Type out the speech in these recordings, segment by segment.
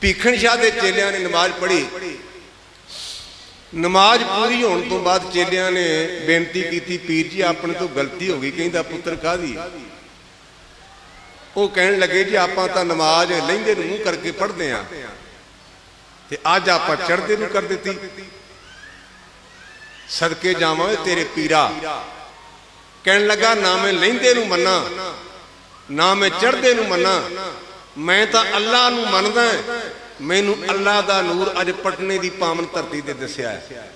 ਭੀਖਣ ਸ਼ਾਹ ਦੇ ਚੇਲਿਆਂ ਨੇ ਨਮਾਜ਼ ਪੜ੍ਹੀ। ਨਮਾਜ਼ ਪੂਰੀ ਹੋਣ ਤੋਂ ਬਾਅਦ ਚੇਲਿਆਂ ਨੇ ਬੇਨਤੀ ਕੀਤੀ, ਪੀਰ ਜੀ, ਆਪਣੇ ਤੋਂ ਗਲਤੀ ਹੋ ਗਈ, ਕਹਿੰਦਾ ਪੁੱਤਰ ਕਾਦੀ ਉਹ ਕਹਿਣ ਲੱਗੇ, ਜੀ ਆਪਾਂ ਤਾਂ ਨਮਾਜ਼ ਲਹਿੰਦੇ ਨੂੰ ਮੂੰਹ ਕਰਕੇ ਪੜ੍ਹਦੇ ਆਂ ਤੇ ਅੱਜ ਆਪਾਂ ਚੜ੍ਹਦੇ ਨੂੰ ਕਰ ਦਿੱਤੀ। ਸਦਕੇ ਜਾਵਾਂ ਤੇਰੇ ਪੀਰਾ। ਕਹਿਣ ਲੱਗਾ, ਨਾ ਮੈਂ ਲਹਿੰਦੇ ਨੂੰ ਮੰਨਾ, ਨਾ ਮੈਂ ਚੜ੍ਹਦੇ ਨੂੰ ਮੰਨਾ ਮੈਂ ਤਾਂ ਅੱਲਾ ਨੂੰ ਮੰਨਦਾ ਮੈਨੂੰ ਅੱਲਾ ਦਾ ਨੂਰ ਅੱਜ ਪਟਨੇ ਦੀ ਪਾਵਨ ਧਰਤੀ ਤੇ ਦੱਸਿਆ ਹੈ।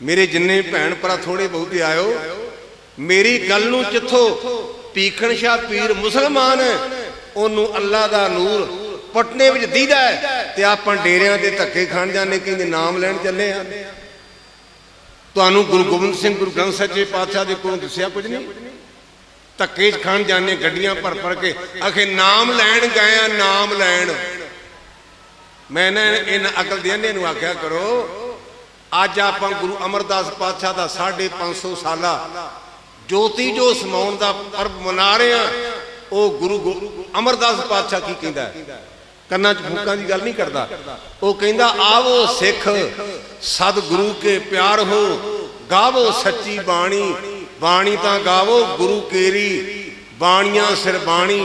ਮੇਰੇ ਜਿੰਨੇ ਭੈਣ ਭਰਾ ਥੋੜੇ ਬਹੁਤੇ ਆਇਓ, ਮੇਰੀ ਗੱਲ ਨੂੰ ਜਿੱਥੋਂ ਪੀਖਣ ਸ਼ਾਹ ਪੀਰ ਮੁਸਲਮਾਨ ਉਹਨੂੰ ਅੱਲਾ ਦਾ ਨੂਰ ਪਟਨੇ ਵਿੱਚ ਦੀਦਾ ਹੈ ਤੇ ਆਪਾਂ ਡੇਰਿਆਂ ਦੇ ਧੱਕੇ ਖਾਣ ਜਾਂਦੇ, ਕਹਿੰਦੇ ਨਾਮ ਲੈਣ ਚੱਲੇ ਆ ਤੁਹਾਨੂੰ ਗੁਰੂ ਗੋਬਿੰਦ ਸਿੰਘ, ਗੁਰੂ ਗ੍ਰੰਥ ਸੱਚੇ ਪਾਤਸ਼ਾਹ ਦੇ ਕੋਲੋਂ ਦੱਸਿਆ ਕੁਝ ਨਹੀਂ? ਧੱਕੇ ਚ ਖਾਣ ਜਾਂਦੇ ਗੱਡੀਆਂ ਭਰ ਭਰ ਕੇ। ਆਖੇ, ਨਾਮ ਲੈਣ ਗਏ ਆ, ਨਾਮ ਲੈਣ। ਮੈਂ ਨਾ ਇਹਨਾਂ ਅਕਲ ਦੇਣੇ ਨੂੰ ਆਖਿਆ ਕਰੋ, ਅੱਜ ਆਪਾਂ ਗੁਰੂ ਅਮਰਦਾਸ ਪਾਤਸ਼ਾਹ ਦਾ 550 ਸਾਲਾ ਜੋਤੀ ਜੋ ਸਮਾਉਣ ਦਾ ਪਰਬ ਮਨਾ ਰਹੇ ਆ ਉਹ ਗੁਰੂ ਗੋ- ਅਮਰਦਾਸ ਪਾਤਸ਼ਾਹ ਕੀ ਕਹਿੰਦਾ ਕੰਨਾਂ 'ਚ ਫੂਕਾਂ ਦੀ ਗੱਲ ਨਹੀਂ ਕਰਦਾ। ਉਹ ਕਹਿੰਦਾ, ਆਵੋ ਸਿੱਖ ਸਦ ਗੁਰੂ ਕੇ ਪਿਆਰ ਹੋ, ਗਾਵੋ ਸੱਚੀ ਬਾਣੀ ਬਾਣੀ ਤਾਂ ਗਾਵੋ, ਗੁਰੂ ਕੇਰੀ, ਬਾਣੀਆਂ ਸਿਰ ਬਾਣੀ,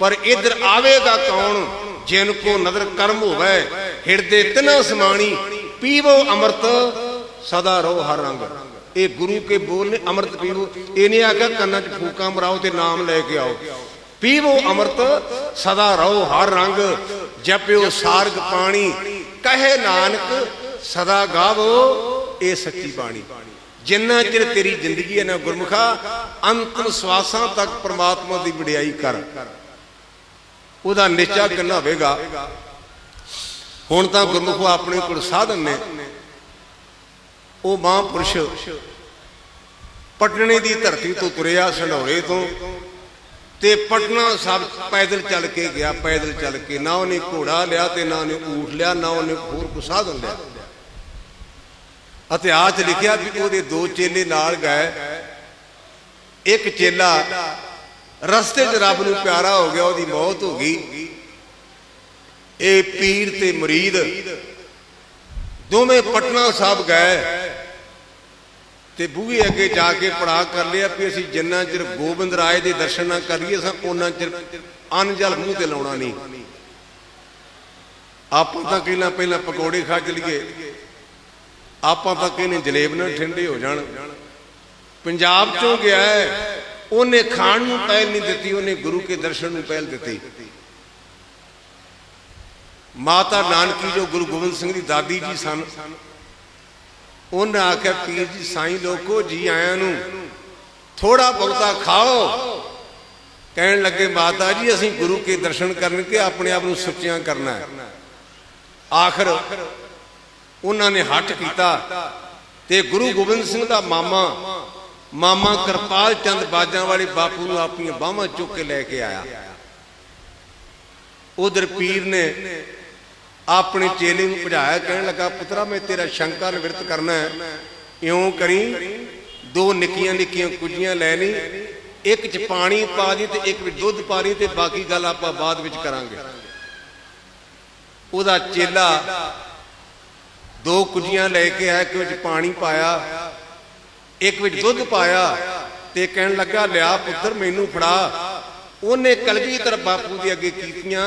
ਪਰ ਇਧਰ ਆਵੇਗਾ ਕੌਣ, ਜਿਨ ਕੋ ਨਦਰ ਕਰਮ ਹੋਵੇ, ਹਿਰਦੇ ਤਿਨਾ ਸਮਾਣੀ ਪੀਵੋ ਅੰਮ੍ਰਿਤ, ਸਦਾ ਰਹੋ ਹਰ ਰੰਗ। ਇਹ ਗੁਰੂ ਕੇ ਬੋਲ ਨੇ ਅੰਮ੍ਰਿਤ ਪੀਵੋ, ਇਹਨੇ ਆਖਿਆ ਕੰਨਾਂ 'ਚ ਫੂਕਾਂ ਮਰਾਓ ਤੇ ਨਾਮ ਲੈ ਕੇ ਆਓ। ਪੀਵੋ ਅੰਮ੍ਰਿਤ, ਸਦਾ ਰਹੋ ਹਰ ਰੰਗ, ਜਪਿਓ ਸਾਰਗ ਪਾਣੀ, ਕਹੇ ਨਾਨਕ, ਸਦਾ ਗਾਵੋ ਇਹ ਸੱਚੀ ਬਾਣੀ। ਜਿੰਨਾ ਚਿਰ ਤੇਰੀ ਜ਼ਿੰਦਗੀ ਹੈ ਨਾ ਗੁਰਮੁਖਾ, ਅੰਤਮ ਸਵਾਸਾਂ ਤੱਕ ਪ੍ਰਮਾਤਮਾ ਦੀ ਵਡਿਆਈ ਕਰ। ਉਹਦਾ ਨਿਚਾ ਕਿੰਨਾ ਹੋਵੇਗਾ? ਹੁਣ ਤਾਂ ਗੁਰਮੁਖੋ ਆਪਣੇ ਕੋਲ ਸਾਧਨ ਨੇ। ਉਹ ਮਹਾਂਪੁਰਸ਼ ਪਟਨੇ ਦੀ ਧਰਤੀ ਤੋਂ ਤੁਰਿਆ ਸੰਢੌਰੇ ਤੋਂ ਤੇ ਪਟਨਾ ਸਾਹਿਬ ਪੈਦਲ ਚੱਲ ਕੇ ਗਿਆ, ਪੈਦਲ ਚੱਲ ਕੇ ਨਾ ਉਹਨੇ ਘੋੜਾ ਲਿਆ ਤੇ ਨਾ ਉਹਨੇ ਊਠ ਲਿਆ, ਨਾ ਉਹਨੇ ਹੋਰ ਕੋਈ ਸਾਧਨ ਲਿਆ। ਇਤਿਹਾਸ ਲਿਖਿਆ ਵੀ ਉਹਦੇ ਦੋ ਚੇਲੇ ਨਾਲ ਗਏ। ਇੱਕ ਚੇਲਾ ਰਸਤੇ 'ਚ ਰੱਬ ਨੂੰ ਪਿਆਰਾ ਹੋ ਗਿਆ, ਉਹਦੀ ਮੌਤ ਹੋ ਗਈ। ਇਹ ਪੀਰ ਤੇ ਮਰੀਦ ਦੋਵੇਂ ਪਟਨਾ ਸਾਹਿਬ ਗਏ ਤੇ ਬੂਹੇ ਅੱਗੇ ਜਾ ਕੇ ਪੜਾਅ ਕਰ ਲਿਆ ਵੀ ਅਸੀਂ ਜਿੰਨਾ ਚਿਰ ਗੋਬਿੰਦ ਰਾਏ ਦੇ ਦਰਸ਼ਨ ਨਾ ਕਰੀਏ ਸਾਂ ਉਹਨਾਂ ਚਿਰ ਅੰਨ ਜਲ ਮੂੰਹ ਤੇ ਲਾਉਣਾ ਨਹੀਂ। ਆਪਾਂ ਤਾਂ ਕਹਿੰਦਾ ਪਹਿਲਾਂ ਪਕੌੜੇ ਖਾ ਚਲੀਏ। ਆਪਾਂ ਤਾਂ ਕਹਿੰਦੇ ਜਲੇਬ ਨਾਲ ਠੰਡੇ ਹੋ ਜਾਣ। ਪੰਜਾਬ ਚੋਂ ਗਿਆ ਹੈ, ਉਹਨੇ ਖਾਣ ਨੂੰ ਪਹਿਲ ਨਹੀਂ ਦਿੱਤੀ ਉਹਨੇ ਗੁਰੂ ਕੇ ਦਰਸ਼ਨ ਨੂੰ ਪਹਿਲ ਦਿੱਤੀ। ਮਾਤਾ ਨਾਨਕੀ ਜੋ ਗੁਰੂ ਗੋਬਿੰਦ ਸਿੰਘ ਦੀ ਦਾਦੀ ਜੀ ਸਨ ਉਹਨੇ ਆਖਿਆ ਪੀਰ ਜੀ ਸਾਈਂ ਲੋਕੋ ਜੀ ਆਇਆਂ ਨੂੰ ਥੋੜਾ ਬਹੁਤਾ ਖਾਓ। ਕਹਿਣ ਲੱਗੇ ਮਾਤਾ ਜੀ ਅਸੀਂ ਗੁਰੂ ਕੇ ਦਰਸ਼ਨ ਕਰਨ ਕੇ ਆਪਣੇ ਆਪ ਨੂੰ ਸੁੱਚਿਆਂ ਕਰਨਾ ਹੈ। ਆਖਰ ਉਹਨਾਂ ਨੇ ਹੱਠ ਕੀਤਾ ਤੇ ਗੁਰੂ ਗੋਬਿੰਦ ਸਿੰਘ ਦਾ ਮਾਮਾ ਮਾਮਾ ਕਿਰਪਾਲ ਚੰਦ ਬਾਜਾਂ ਵਾਲੇ ਬਾਪੂ ਨੂੰ ਆਪਣੀਆਂ ਬਾਹਾਂ ਚੁੱਕ ਕੇ ਲੈ ਕੇ ਆਇਆ। ਉਧਰ ਪੀਰ ਨੇ ਆਪਣੇ ਚੇਲੇ ਨੂੰ ਭਜਾਇਆ, ਕਹਿਣ ਲੱਗਾ, ਪੁੱਤਰਾ, ਮੈਂ ਤੇਰਾ ਸ਼ੰਕਾ ਨਿਵਰਤ ਕਰਨਾ ਹੈ। ਇਉਂ ਕਰੀ, ਦੋ ਨਿੱਕੀਆਂ ਨਿੱਕੀਆਂ ਕੁਜੀਆਂ ਲੈ ਲਈ, ਇੱਕ ਚ ਪਾਣੀ ਪਾ ਦੀ ਤੇ ਇੱਕ ਵਿੱਚ ਦੁੱਧ ਪਾ ਦੀ ਤੇ ਬਾਕੀ ਗੱਲ ਆਪਾਂ ਬਾਅਦ ਵਿੱਚ ਕਰਾਂਗੇ। ਉਹਦਾ ਚੇਲਾ ਦੋ ਕੁਜੀਆਂ ਲੈ ਕੇ ਆਇਆ, ਇੱਕ ਵਿੱਚ ਪਾਣੀ ਪਾਇਆ, ਇੱਕ ਵਿੱਚ ਦੁੱਧ ਪਾਇਆ ਤੇ ਕਹਿਣ ਲੱਗਾ, ਲਿਆ ਪੁੱਤਰ, ਮੈਨੂੰ ਫੜਾ। ਉਹਨੇ ਕਲਗੀਧਰ ਬਾਪੂ ਦੇ ਅੱਗੇ ਕੀਤੀਆਂ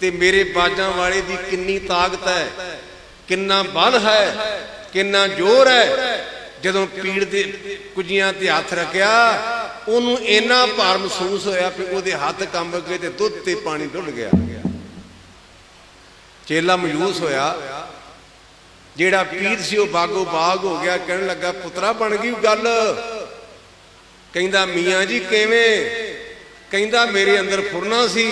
ਤੇ ਮੇਰੇ ਬਾਜਾਂ ਵਾਲੇ ਦੀ ਕਿੰਨੀ ਤਾਕਤ ਹੈ, ਕਿੰਨਾ ਬਲ ਹੈ, ਕਿੰਨਾ ਜ਼ੋਰ ਹੈ। ਜਦੋਂ ਪੀੜ ਦੇ ਕੁਜੀਆਂ ਤੇ ਹੱਥ ਰੱਖਿਆ, ਉਹਨੂੰ ਇੰਨਾ ਭਾਰ ਮਹਿਸੂਸ ਹੋਇਆ ਕਿ ਉਹਦੇ ਹੱਥ ਕੰਬ ਗਏ ਤੇ ਦੁੱਧ ਤੇ ਪਾਣੀ ਡੁੱਲ ਗਿਆ। ਚੇਲਾ ਮਯੂਸ ਹੋਇਆ। ਜਿਹੜਾ ਪੀਰ ਸੀ ਉਹ ਬਾਗੋ ਬਾਗ ਹੋ ਗਿਆ, ਕਹਿਣ ਲੱਗਾ, ਪੁੱਤਰਾ ਬਣ ਗਈ ਗੱਲ। ਕਹਿੰਦਾ, ਮੀਆਂ ਜੀ ਕਿਵੇਂ? ਕਹਿੰਦਾ, ਮੇਰੇ ਅੰਦਰ ਫੁਰਨਾ ਸੀ।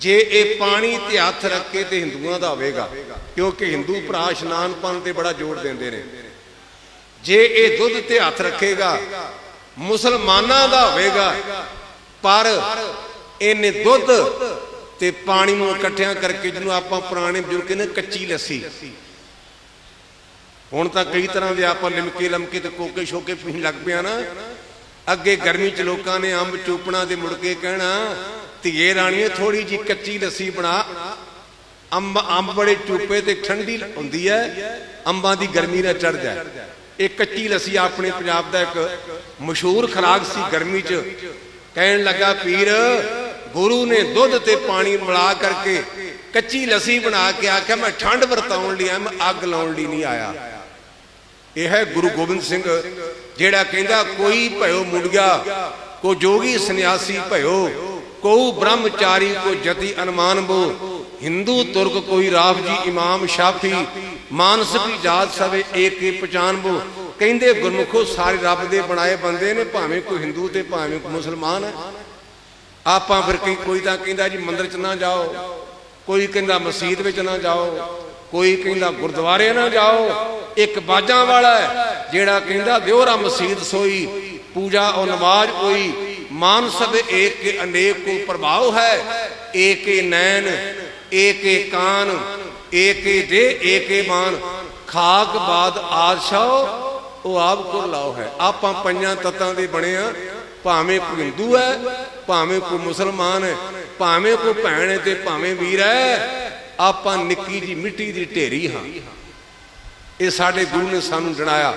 ਜੇ ਇਹ ਪਾਣੀ ਤੇ ਹੱਥ ਰੱਖ ਕੇ ਤੇ ਹਿੰਦੂਆਂ ਦਾ ਹੋਵੇਗਾ, ਕਿਉਂਕਿ ਹਿੰਦੂ ਭਰਾ ਇਸ਼ਨਾਨ ਪਾਣ ਤੇ ਬੜਾ ਜ਼ੋਰ ਦਿੰਦੇ ਨੇ। ਜੇ ਇਹ ਦੁੱਧ ਤੇ ਹੱਥ ਰੱਖੇਗਾ, ਮੁਸਲਮਾਨਾਂ ਦਾ ਹੋਵੇਗਾ, ਪਰ ਇਹਨੇ ਦੁੱਧ ਤੇ ਪਾਣੀ ਨੂੰ ਇਕੱਠਿਆਂ ਕਰਕੇ ਜਿਹਨੂੰ ਆਪਾਂ ਪੁਰਾਣੇ ਬਜ਼ੁਰਗ ਕਹਿੰਦੇ ਕੱਚੀ ਲੱਸੀ। ਹੁਣ ਤਾਂ ਕਈ ਤਰ੍ਹਾਂ ਦੇ ਆਪਾਂ ਲਿਮਕੇ ਲਮਕੇ ਤੇ ਕੋਕੇ ਸ਼ੋਕੇ ਪੀਣ ਲੱਗ ਪਿਆ ਨਾ। ਅੱਗੇ ਗਰਮੀ ਚ ਲੋਕਾਂ ਨੇ ਅੰਬ ਚੂਪਣਾ ਦੇ ਮੁੜ ਕੇ ਕਹਿਣਾ, ਧੀਏ ਰਾਣੀਏ ਥੋੜੀ ਜੀ ਕੱਚੀ ਲੱਸੀ ਬਣਾ। ਅੰਬ ਅੰਬ ਬੜੇ ਚੂਪੇ ਤੇ ਠੰਡੀ ਹੁੰਦੀ ਹੈ, ਅੰਬਾਂ ਦੀ ਗਰਮੀ ਨਾਲ ਚੜ ਜਾਏ। ਇਹ ਕੱਚੀ ਲੱਸੀ ਆਪਣੇ ਪੰਜਾਬ ਦਾ ਇੱਕ ਮਸ਼ਹੂਰ ਖੁਰਾਕ ਸੀ ਗਰਮੀ 'ਚ। ਕਹਿਣ ਲੱਗਾ, ਪੀਰ, ਗੁਰੂ ਨੇ ਦੁੱਧ ਤੇ ਪਾਣੀ ਮਿਲਾ ਕਰਕੇ ਕੱਚੀ ਲੱਸੀ ਬਣਾ ਕੇ ਆਖਿਆ, ਮੈਂ ਠੰਡ ਵਰਤਾਉਣ ਲਈ ਆ ਮੈਂ ਅੱਗ ਲਾਉਣ ਲਈ ਨਹੀਂ ਆਇਆ। ਇਹ ਹੈ ਗੁਰੂ ਗੋਬਿੰਦ ਸਿੰਘ, ਜਿਹੜਾ ਕਹਿੰਦਾ, ਕੋਈ ਭਇਓ ਮੁੰਡਿਆ, ਕੋ ਜੋਗੀ ਸੰਨਿਆਸੀ ਭਇਓ, ਕੋ ਬ੍ਰਹਮਚਾਰੀ, ਕੋ ਜਤੀ ਅਨਮਾਨ ਹਿੰਦੂ ਤੁਰਕ ਕੋਈ ਰਾਫ ਜੀ, ਇਮਾਮ ਸ਼ਾਫੀ, ਮਾਨਸ ਕੀ ਸਵੇ, ਏਕ ਹੀ ਪਛਾਨ ਬੋ। ਕਹਿੰਦੇ, ਗੁਰਮੁਖੋ, ਸਾਰੇ ਰੱਬ ਦੇ ਬਣਾਏ ਬੰਦੇ ਨੇ, ਭਾਵੇਂ ਕੋਈ ਹਿੰਦੂ ਤੇ ਭਾਵੇਂ ਕੋਈ ਮੁਸਲਮਾਨ ਹੈ। ਆਪਾਂ ਫਿਰ ਕੋਈ ਤਾਂ ਕਹਿੰਦਾ ਜੀ, ਮੰਦਿਰ 'ਚ ਨਾ ਜਾਓ। ਕੋਈ ਕਹਿੰਦਾ, ਮਸਜਿਦ ਵਿੱਚ ਨਾ ਜਾਓ। ਕੋਈ ਕਹਿੰਦਾ, ਗੁਰਦੁਆਰੇ ਨਾ ਜਾਓ। ਇੱਕ ਬਾਜਾਂ ਵਾਲਾ ਜਿਹੜਾ ਕਹਿੰਦਾ ਦਿਓਰਾ ਮਸਜਿਦ ਸੋਈ, ਪੂਜਾ ਔਰ ਨਮਾਜ਼ ਕੋਈ ਮਾਨ ਸਭ ਏਕ ਕੇ ਅਨੇਕ ਕੋ ਪ੍ਰਭਾਵ ਹੈ, ਏਕੇ ਨੈਣ, ਏਕੇ ਕਾਨ, ਏਕੇ ਦੇ, ਏਕੇ ਮਾਨ ਖਾਕ ਬਾਦ ਆਦਸ਼ਾਓ ਉਹ ਆਪ ਕੋ ਲਾਓ ਹੈ। ਆਪਾਂ ਪੰਜਾਂ ਤੱਤਾਂ ਦੇ ਬਣੇ ਆ। ਭਾਵੇਂ ਕੋਈ ਹਿੰਦੂ ਹੈ, ਭਾਵੇਂ ਕੋਈ ਮੁਸਲਮਾਨ ਹੈ, ਭਾਵੇਂ ਕੋਈ ਭੈਣ ਹੈ ਤੇ ਭਾਵੇਂ ਵੀਰ ਹੈ, ਆਪਾਂ ਨਿੱਕੀ ਜੀ ਮਿੱਟੀ ਦੀ ਢੇਰੀ ਹਾਂ। ਇਹ ਸਾਡੇ ਗੁਰੂ ਨੇ ਸਾਨੂੰ ਜਣਾਇਆ।